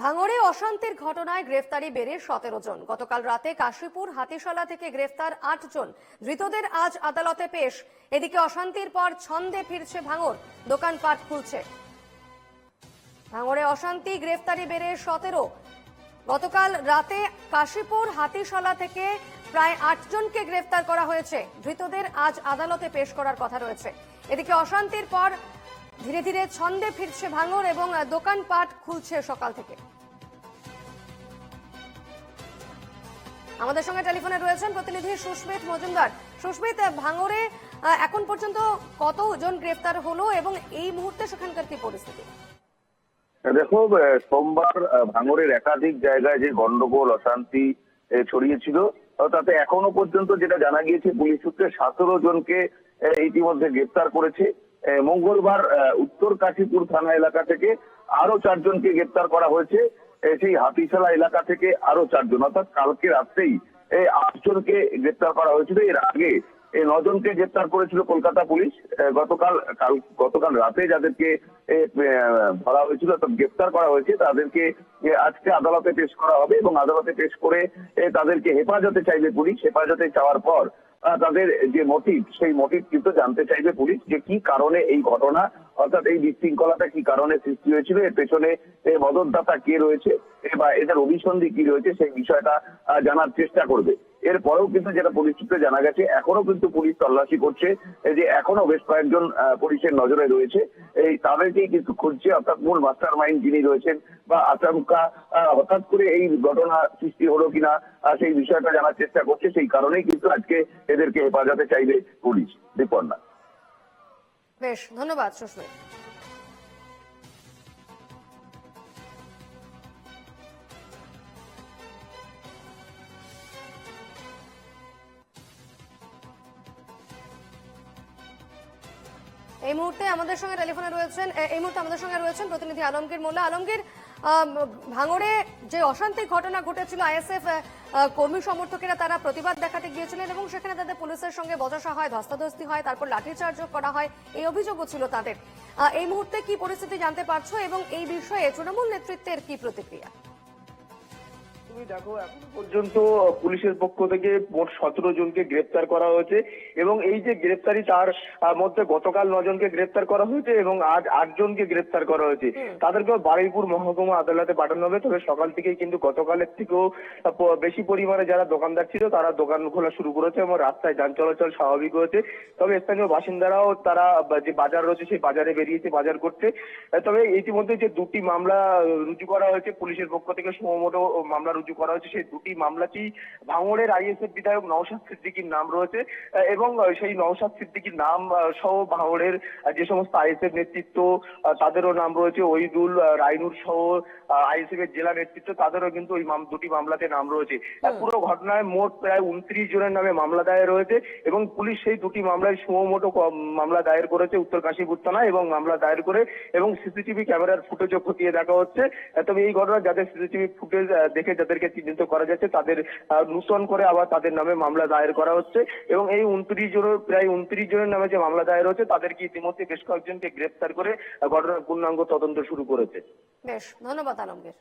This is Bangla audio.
ভাঙড়ে অশান্তির ঘটনায় গ্রেফতারি বেড়ে সতেরো জন। গতকাল রাতে কাশীপুর হাতিশালা থেকে গ্রেফতার আট জন। ধৃতদের আজ আদালতে পেশ। এদিকে অশান্তির পর ছন্দে ফিরছে ভাঙড়। দোকানপাট খুলছে। ভাঙড়ে অশান্তি, গ্রেফতারি বেড়ে সতেরো। গতকাল রাতে কাশীপুর হাতিশালা থেকে প্রায় আটজনকে গ্রেফতার করা হয়েছে। ধৃতদের আজ আদালতে পেশ করার কথা রয়েছে। এদিকে অশান্তির পর ধীরে ধীরে ছন্দে ফিরছে ভাঙর এবং দোকানপাট খুলছে সকাল থেকে। আমাদের সঙ্গে টেলিফোনে রয়েছেন প্রতিনিধি সুস্মিত মজুমদার। সুস্মিত ভাঙরে এখন পর্যন্ত কতজন গ্রেফতার হলো এবং এই মুহূর্তে সেখানকার কি পরিস্থিতি? দেখো সোমবার ভাঙরের একাধিক জায়গায় যে গন্ডগোল, অশান্তি ছড়িয়েছিল তাতে এখনও পর্যন্ত যেটা জানা গিয়েছে, পুলিশ সূত্রে সতেরো জনকে ইতিমধ্যে গ্রেপ্তার করেছে। মঙ্গলবার উত্তর কাশীপুর থানা এলাকা থেকে আরও চারজনকে গ্রেপ্তার করা হয়েছে। সেই হাতিশালা এলাকা থেকে আরও চারজন, অর্থাৎ কালকে রাত্রেই এই আটজনকে গ্রেপ্তার করা হয়েছিল। এর আগে এই নজনকে গ্রেপ্তার করেছিল কলকাতা পুলিশ। গতকাল, কাল, গতকাল রাতে যাদেরকে ধরা হয়েছিল, অর্থাৎ গ্রেপ্তার করা হয়েছে, তাদেরকে আজকে আদালতে পেশ করা হবে এবং আদালতে পেশ করে তাদেরকে হেফাজতে চাইবে পুলিশ। হেফাজতে চাওয়ার পর তাদের যে মোটিভ সেই মোটিভ কিন্তু জানতে চাইবে পুলিশ যে কি কারণে এই ঘটনা, অর্থাৎ এই বিশৃঙ্খলাটা কি কারণে সৃষ্টি হয়েছিল, এর পেছনে মদতদাতা কে রয়েছে বা এটার অভিসন্ধি কি রয়েছে, সেই বিষয়টা জানার চেষ্টা করবে। এরপরেও কিন্তু যেটা পুলিশ সূত্রে জানা গেছে, এখনও কিন্তু পুলিশ তল্লাশি করছে। যে এখনও বেশ কয়েকজন পুলিশের নজরে রয়েছে। এই তাদেরকেই কিন্তু খুঁজছে, অর্থাৎ মূল মাস্টার মাইন্ড যিনি রয়েছেন বা আচমকা হঠাৎ করে এই ঘটনা সৃষ্টি হলো কিনা সেই বিষয়টা জানার চেষ্টা করছে। সেই কারণেই কিন্তু আজকে এদেরকে হেফাজতে চাইবে পুলিশ। বিপন্না বেশ, ধন্যবাদ সুস্মিত এই মুহূর্তে আমাদের সঙ্গে টেলিফোনে রয়েছেন এই মুহূর্তে আমাদের সঙ্গে রয়েছেন প্রতিনিধি আলমগীর মোল্লা। আলমগীর ভাঙড়ে যে অশান্তি ঘটনা ঘটেছিল, আইএসএফ কর্মী সমর্থকেরা তারা প্রতিবাদ দেখাতে গিয়েছিলেন এবং সেখানে তাদের পুলিশের সঙ্গে বচসা হয়, ধস্তাধস্তি হয়, তারপর লাঠিচার্জও করা হয়, এই অভিযোগও ছিল তাদের। এই মুহূর্তে কি পরিস্থিতি জানতে পারছ এবং এই বিষয়ে তৃণমূল নেতৃত্বের কি প্রতিক্রিয়া? তুমি দেখো এখন পর্যন্ত পুলিশের পক্ষ থেকে মোট সতেরো জনকে গ্রেপ্তার করা হয়েছে এবং এই যে গ্রেপ্তারি তার মধ্যে গতকাল নজনকে গ্রেপ্তার করা হয়েছে এবং আজ আটজনকে গ্রেপ্তার করা হয়েছে। তাদেরকে বারুইপুর মহকুমা আদালতে পাঠানো হবে। তবে সকাল থেকেই কিন্তু গতকালের থেকেও বেশি পরিমাণে যারা দোকানদার ছিল তারা দোকান খোলা শুরু করেছে এবং রাস্তায় যান চলাচল স্বাভাবিক হয়েছে। তবে স্থানীয় বাসিন্দারাও তারা যে বাজার রয়েছে সেই বাজারে বেরিয়েছে বাজার করতে তবে ইতিমধ্যে যে দুটি মামলা রুজু করা হয়েছে পুলিশের পক্ষ থেকে সুমোটো মামলা রুজু করা হয়েছে সেই দুটি মামলাতেই ভাঙড়ের আইএসএফ বিধায়ক নওশাদ সিদ্দিকীর নাম রয়েছে। এবং সেই নওশাদ সিদ্দিকীর নাম সহ ভাঙড়ের যে সমস্ত আইএসএফ নেতৃত্ব তাদেরও নাম রয়েছে। ওইদুল রাইনুর সহ আইএসএফ এর জেলা নেতৃত্ব তাদেরও কিন্তু ওই দুটি মামলাতে নাম রয়েছে। পুরো ঘটনায় মোট প্রায় উনত্রিশ জনের নামে মামলা দায়ের রয়েছে এবং পুলিশ সেই দুটি মামলায় সুমোটো মামলা দায়ের করেছে উত্তর কাশীপুর থানায় এবং মামলা দায়ের করে এবং সিসিটিভি ক্যামেরার ফুটেজও খতিয়ে দেখা হচ্ছে। তবে এই ঘটনা যাদের সিসিটিভি ফুটেজ দেখে যাদেরকে চিহ্নিত করা যাচ্ছে, তাদের নূতন করে আবার তাদের নামে মামলা দায়ের করা হচ্ছে এবং এই উনত্রিশ জনের, প্রায় উনত্রিশ জনের নামে যে মামলা দায়ের হচ্ছে, তাদেরকে ইতিমধ্যে বেশ কয়েকজনকে গ্রেপ্তার করে ঘটনার পূর্ণাঙ্গ তদন্ত শুরু করেছে। বেশ, ধন্যবাদ আলমগীর।